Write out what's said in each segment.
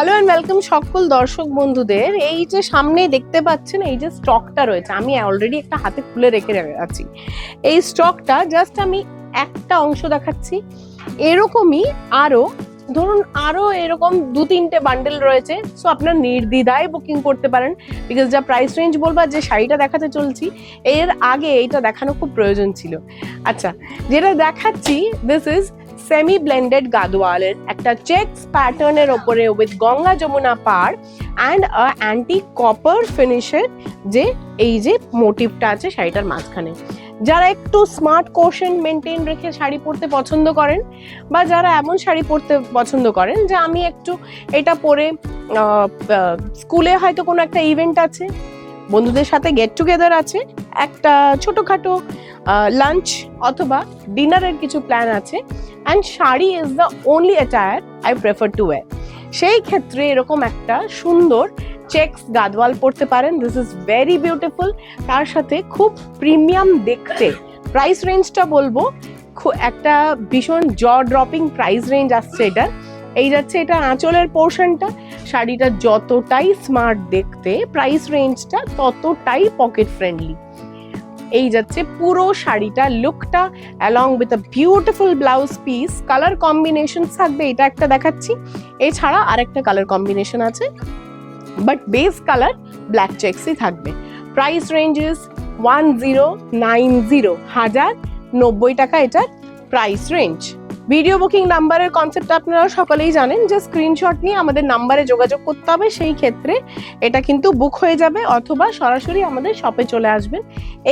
Hello and welcome সকল দর্শক বন্ধুদের। এই যে সামনে দেখতে পাচ্ছেন, এই যে স্টকটা রয়েছে, আমি অলরেডি একটা হাতে খুলে রেখে আছি। এই স্টকটা জাস্ট আমি একটা অংশ দেখাচ্ছি। এরকমই আরও ধরুন আরও এরকম দু তিনটে বান্ডেল রয়েছে সো আপনার নির্দ্বিধায় বুকিং করতে পারেন। বিকজ যা প্রাইস রেঞ্জ বলব যে শাড়িটা দেখাতে চলছি, এর আগে এইটা দেখানো খুব প্রয়োজন ছিল। আচ্ছা যেটা দেখাচ্ছি দিস ইজ সেমি ব্লেন্ডেড গাদওয়ালের একটা চেকস প্যাটার্নের ওপরে উইথ গঙ্গা যমুনা পার অ্যান্ড অ্যান্টি কপার ফিনিশের যে এই যে মোটিভটা আছে শাড়িটার মাঝখানে। যারা একটু স্মার্ট কোশন মেনটেন রেখে শাড়ি পরতে পছন্দ করেন বা যারা এমন শাড়ি পরতে পছন্দ করেন যে আমি একটু এটা পরে স্কুলে হয়তো কোনো একটা ইভেন্ট আছে, বন্ধুদের সাথে গেট টুগেদার আছে, একটা ছোটোখাটো লাঞ্চ অথবা ডিনারের কিছু প্ল্যান আছে and sari is the only attire I prefer to wear সেই ক্ষেত্রে এরকম একটা সুন্দর চেকস গাদওয়াল পরতে পারেন দিস ইজ ভেরি বিউটিফুল তার সাথে খুব প্রিমিয়াম দেখতে প্রাইস রেঞ্জটা বলব একটা ভীষণ জ ড্রপিং প্রাইস রেঞ্জ আসছে এটা এই যাচ্ছে এটা আঁচলের পোর্শনটা শাড়িটা যতটাই স্মার্ট দেখতে প্রাইস রেঞ্জটা ততটাই পকেট ফ্রেন্ডলি এই যাচ্ছে পুরো শাড়িটা লুকটা along with a beautiful blouse piece colour combination থাকবে, এটা একটা দেখাচ্ছি। এছাড়া আরেকটা কালার কম্বিনেশন আছে বাট বেস কালার ব্ল্যাক চেক্সই থাকবে। Price ranges one zero nine zero হাজার নব্বই টাকা এটার প্রাইস রেঞ্জ ভিডিও বুকিং নাম্বারের কনসেপ্ট আপনারা সকলেই জানেন, যে স্ক্রিনশট নিয়ে আমাদের নাম্বারে যোগাযোগ করতে হবে, সেই ক্ষেত্রে এটা কিন্তু বুক হয়ে যাবে, অথবা সরাসরি আমাদের শপে চলে আসবেন।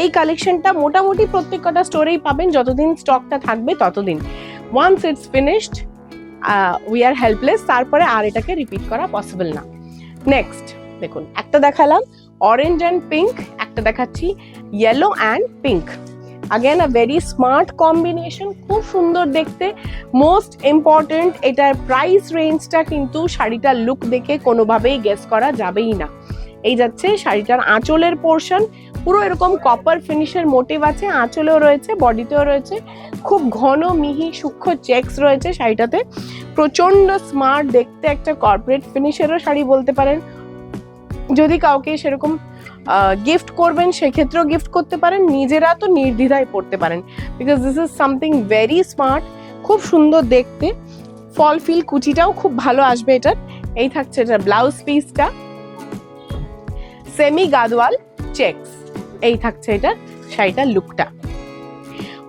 এই কালেকশনটা মোটামুটি প্রত্যেক কটা স্টোরেই পাবেন, যতদিন স্টকটা থাকবে ততদিন। Once it's finished we are helpless তারপরে আর এটাকে রিপিট করা পসিবল না। নেক্সট দেখুন, একটা দেখালাম অরেঞ্জ অ্যান্ড পিঙ্ক একটা দেখাচ্ছি yellow and pink again a very smart combination খুব সুন্দর দেখতে। মোস্ট ইম্পর্টেন্ট এটার প্রাইস রেঞ্জটা কিন্তু শাড়িটার লুক দেখে কোনোভাবেই গেস করা যাবেই না। এই যাচ্ছে শাড়িটার আঁচলের পোর্শন পুরো এরকম কপার ফিনিশের মোটিভ আছে, আঁচলেও রয়েছে বডিতেও রয়েছে, খুব ঘন, মিহি, সূক্ষ্ম চেকস রয়েছে শাড়িটাতে। প্রচণ্ড স্মার্ট দেখতে একটা কর্পোরেট ফিনিশেরও শাড়ি বলতে পারেন। যদি কাউকে সেরকম গিফট করবেন, সেক্ষেত্রেও গিফট করতে পারেন, নিজেরা তো নির্দ্বিধায় পড়তে পারেন। Because this is something very smart খুব সুন্দর দেখতে। ফল ফিল কুচিটাও খুব ভালো আসবে এটার। এই থাকছে এটার ব্লাউজ পিসটা সেমি গাদওয়াল চেকস এই থাকছে এটা শাড়িটার লুকটা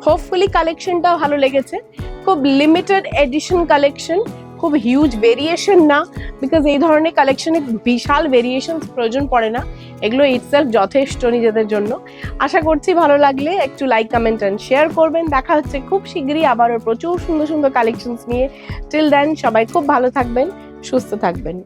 হোপফুলি কালেকশনটাও ভালো লেগেছে। খুব লিমিটেড এডিশন কালেকশন খুব হিউজ ভেরিয়েশন না বিকজ এই ধরনের কালেকশনে বিশাল ভেরিয়েশন প্রয়োজন পড়ে না। এগুলো ইটসেলফ যথেষ্ট নিজেদের জন্য। আশা করছি ভালো লাগলে একটু লাইক কমেন্ট অ্যান্ড শেয়ার করবেন। দেখা হচ্ছে খুব শীঘ্রই আবারও প্রচুর সুন্দর সুন্দর কালেকশনস নিয়ে। টিল দেন সবাই খুব ভালো থাকবেন, সুস্থ থাকবেন।